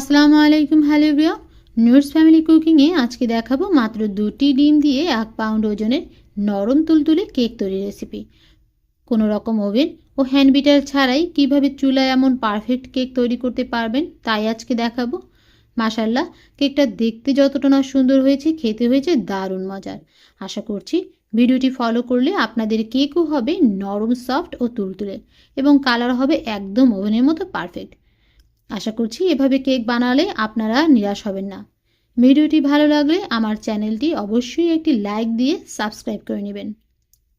আসসালামু আলাইকুম, হ্যালো প্রিয় নিউজ ফ্যামিলি কুকিংয়ে আজকে দেখাবো মাত্র দুটি ডিম দিয়ে এক পাউন্ড ওজনের নরম তুলতুলে কেক তৈরি রেসিপি কোনো রকম ওভেন ও হ্যান্ড বিটার ছাড়াই কীভাবে চুলায় এমন পারফেক্ট কেক তৈরি করতে পারবেন তাই আজকে দেখাবো। মাসাল্লাহ কেকটা দেখতে যতটা না সুন্দর হয়েছে, খেতে হয়েছে দারুণ মজার। আশা করছি ভিডিওটি ফলো করলে আপনাদের কেকও হবে নরম সফট ও তুলতুলে এবং কালার হবে একদম ওভেনের মতো পারফেক্ট আশা করছি এভাবে কেক বানালে আপনারা নিরাশ হবেন না। ভিডিওটি ভালো লাগলে আমার চ্যানেলটি অবশ্যই একটি লাইক দিয়ে সাবস্ক্রাইব করে নেবেন।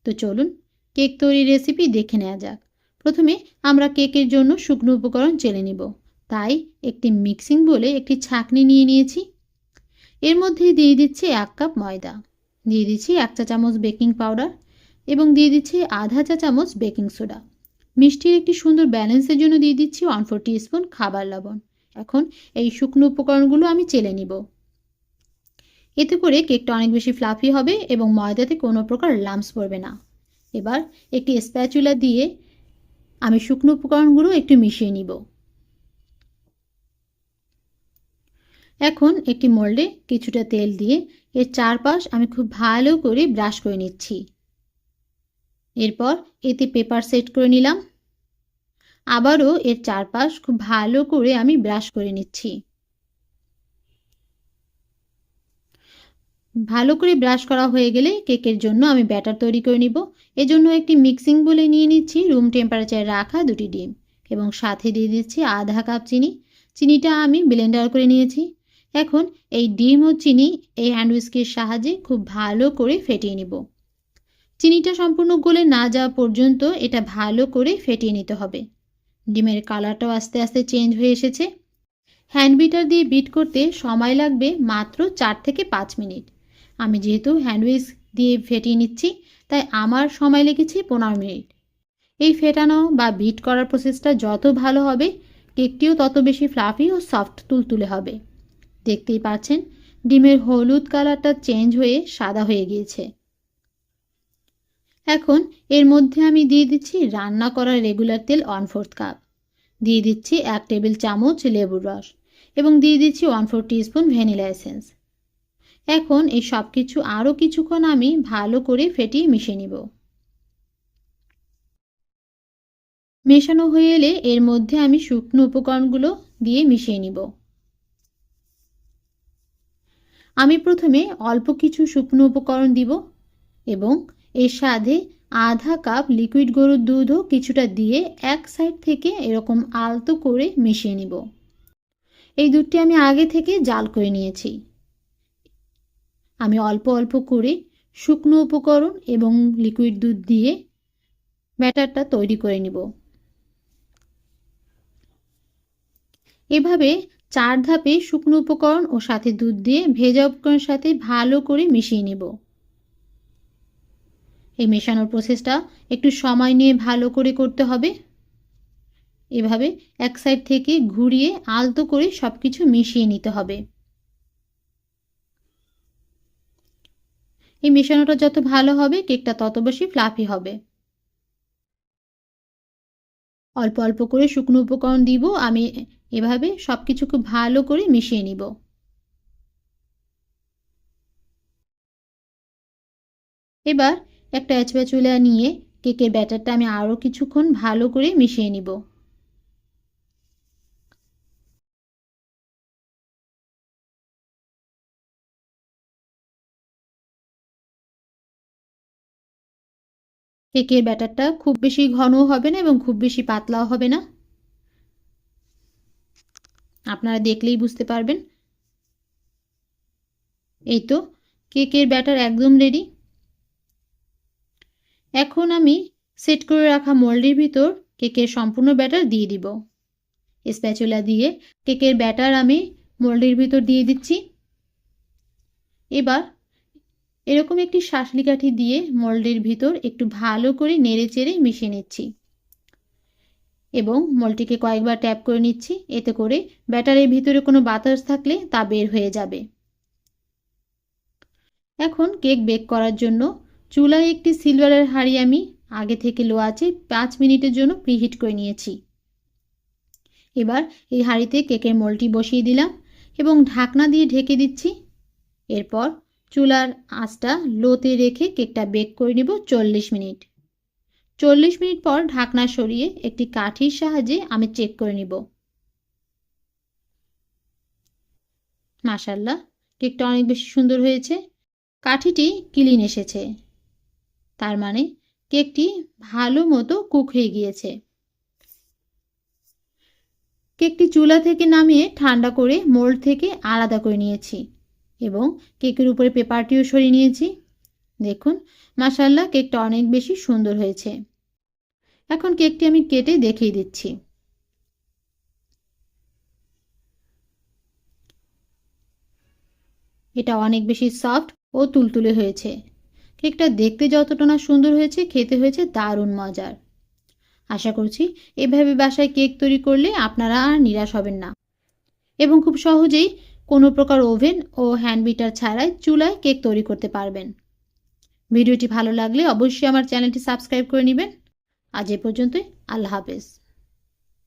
তো চলুন, কেক তৈরির রেসিপি দেখে নেওয়া যাক। প্রথমে আমরা কেকের জন্য শুকনো উপকরণ চেলে নিব। তাই একটি মিক্সিং বলে একটি ছাঁকনি নিয়ে নিয়েছি। এর মধ্যে দিয়ে দিচ্ছি এক কাপ ময়দা। দিয়ে দিচ্ছি এক চা চামচ বেকিং পাউডার এবং দিয়ে দিচ্ছি আধা চা চামচ বেকিং সোডা। মিষ্টির একটি সুন্দর ব্যালেন্সের জন্য দিয়ে দিচ্ছি ওয়ান ফোর স্পুন খাবার লবণ। এখন এই শুকনো উপকরণগুলো আমি চেলে নিব। এতে করে কেকটা অনেক বেশি ফ্লাফি হবে এবং ময়দাতে কোনো প্রকার লাম্পস পড়বে না। এবার একটি স্প্যাচুলা দিয়ে আমি শুকনো উপকরণগুলো একটু মিশিয়ে নিব। এখন একটি মোল্ডে কিছুটা তেল দিয়ে এর চারপাশ আমি খুব ভালো করে ব্রাশ করে নিচ্ছি। এরপর এতে পেপার সেট করে নিলাম। আবারও এর চারপাশ খুব ভালো করে আমি ব্রাশ করে নিচ্ছি। ভালো করে ব্রাশ করা হয়ে গেলে কেকের জন্য আমি ব্যাটার তৈরি করে নিব। এজন্য একটি মিক্সিং বলে নিয়ে নিচ্ছি রুম টেম্পারেচারে রাখা দুটি ডিম এবং সাথে দিয়ে দিচ্ছি আধা কাপ চিনি। চিনিটা আমি ব্লেন্ডার করে নিয়েছি। এখন এই ডিম ও চিনি এই হ্যান্ড উইস্কের সাহায্যে খুব ভালো করে ফেটিয়ে নিব। চিনিটা সম্পূর্ণ গলে না যাওয়া পর্যন্ত এটা ভালো করে ফেটিয়ে নিতে হবে। ডিমের কালারটাও আস্তে আস্তে চেঞ্জ হয়ে এসেছে। হ্যান্ড বিটার দিয়ে বিট করতে সময় লাগবে মাত্র চার থেকে পাঁচ মিনিট। আমি যেহেতু হ্যান্ড দিয়ে ফেটিয়ে নিচ্ছি, তাই আমার সময় লেগেছে পনেরো মিনিট। এই ফেটানো বা বিট করার প্রসেসটা যত ভালো হবে, কেকটিও তত বেশি ফ্লাফি ও সফট তুলতুলে হবে। দেখতেই পাচ্ছেন, ডিমের হলুদ কালারটা চেঞ্জ হয়ে সাদা হয়ে গিয়েছে। এখন এর মধ্যে আমি দিয়ে দিচ্ছি রান্না করা রেগুলার তেল ওয়ান ফোর্থ কাপ দিয়ে দিচ্ছি এক টেবিল চামচ লেবুর রস এবং দিয়ে দিচ্ছি one four spoon vanilla essence এখন এই সব কিছু আরও কিছুক্ষণ আমি ভালো করে ফেটিয়ে মিশিয়ে নিব। মেশানো হয়ে এলে এর মধ্যে আমি শুকনো উপকরণগুলো দিয়ে মিশিয়ে নিব। আমি প্রথমে অল্প কিছু শুকনো উপকরণ দিব এবং এর সাথে আধা কাপ লিকুইড গরুর দুধও কিছুটা দিয়ে এক সাইড থেকে এরকম আলতো করে মিশিয়ে নিব। এই দুধটি আমি আগে থেকে জাল করে নিয়েছি। আমি অল্প অল্প করে শুকনো উপকরণ এবং লিকুইড দুধ দিয়ে ব্যাটারটা তৈরি করে নিব। এভাবে চার ধাপে শুকনো উপকরণ ও সাথে দুধ দিয়ে ভেজা উপকরণের সাথে ভালো করে মিশিয়ে নেব। এই মেশানোর প্রসেসটা একটু সময় নিয়ে ভালো করে করতে হবে। এভাবে এক সাইড থেকে ঘুরিয়ে আলতো করে সব কিছু মিশিয়ে নিতে হবে। এই মেশানোটা যত ভালো হবে, কেকটা তত বেশি ফ্লাফি হবে। অল্প অল্প করে শুকনো উপকরণ দিব, আমি এভাবে সব কিছু খুব ভালো করে মিশিয়ে নিব। এবার একটা চুলা নিয়ে কেকের ব্যাটারটা আমি আরও কিছুক্ষণ ভালো করে মিশিয়ে নিব। কেকের ব্যাটারটা খুব বেশি ঘনও হবে না এবং খুব বেশি পাতলাও হবে না। আপনারা দেখলেই বুঝতে পারবেন। এই তো, কেকের ব্যাটার একদম রেডি এখন আমি সেট করে রাখা মোল্ডের ভিতর কেকের সম্পূর্ণ ব্যাটার দিয়ে দিব। স্প্যাচুলা দিয়ে কেকের ব্যাটার আমি মোল্ডের ভিতর দিয়ে দিচ্ছি। এবার এরকম একটি শাসলি কাঠি দিয়ে মোল্ডের ভিতর একটু ভালো করে নেড়ে চেড়ে মিশিয়ে নিচ্ছি। এবং মলটিকে কয়েকবার ট্যাপ করে নিচ্ছি, এতে করে ব্যাটারের ভিতরে কোনো বাতাস থাকলে তা বের হয়ে যাবে। এখন কেক বেক করার জন্য চুলায় একটি সিলভারের হাঁড়ি আমি আগে থেকে লো আছে পাঁচ মিনিটের জন্য প্রিহিট করে নিয়েছি। এবার এই হাঁড়িতে কেকের মোলটি বসিয়ে দিলাম এবং ঢাকনা দিয়ে ঢেকে দিচ্ছি। এরপর চুলার আঁচটা লোতে রেখে কেকটা বেক করে নিব চল্লিশ মিনিট। চল্লিশ মিনিট পর ঢাকনা সরিয়ে একটি কাঠির সাহায্যে আমি চেক করে নিব। মাশাল্লাহ কেকটা অনেক বেশি সুন্দর হয়েছে। কাঠিটি ক্লিন এসেছে। তার মানে কেকটি ভালো মতো কুক হয়ে গিয়েছে। কেকটি চুলা থেকে নামিয়ে ঠান্ডা করে মোল্ড থেকে আলাদা করে নিয়েছি এবং কেকের উপরে পেপারটিও সরিয়ে নিয়েছি। দেখুন মাসাল্লাহ কেকটা অনেক বেশি সুন্দর হয়েছে। এখন কেকটি আমি কেটে দেখিয়ে দিচ্ছি। এটা অনেক বেশি সফট ও তুলতুলে হয়েছে। কেকটা দেখতে যতটা না সুন্দর হয়েছে, খেতে হয়েছে দারুণ মজার। আশা করছি এভাবে বাসায় কেক তৈরি করলে আপনারা আর নিরাশ হবেন না। এবং খুব সহজেই কোনো প্রকার ওভেন ও হ্যান্ড বিটার ছাড়াই চুলায় কেক তৈরি করতে পারবেন। ভিডিওটি ভালো লাগলে অবশ্যই আমার চ্যানেলটি সাবস্ক্রাইব করে নেবেন। আজ এ পর্যন্তই, আল্লাহ হাফেজ।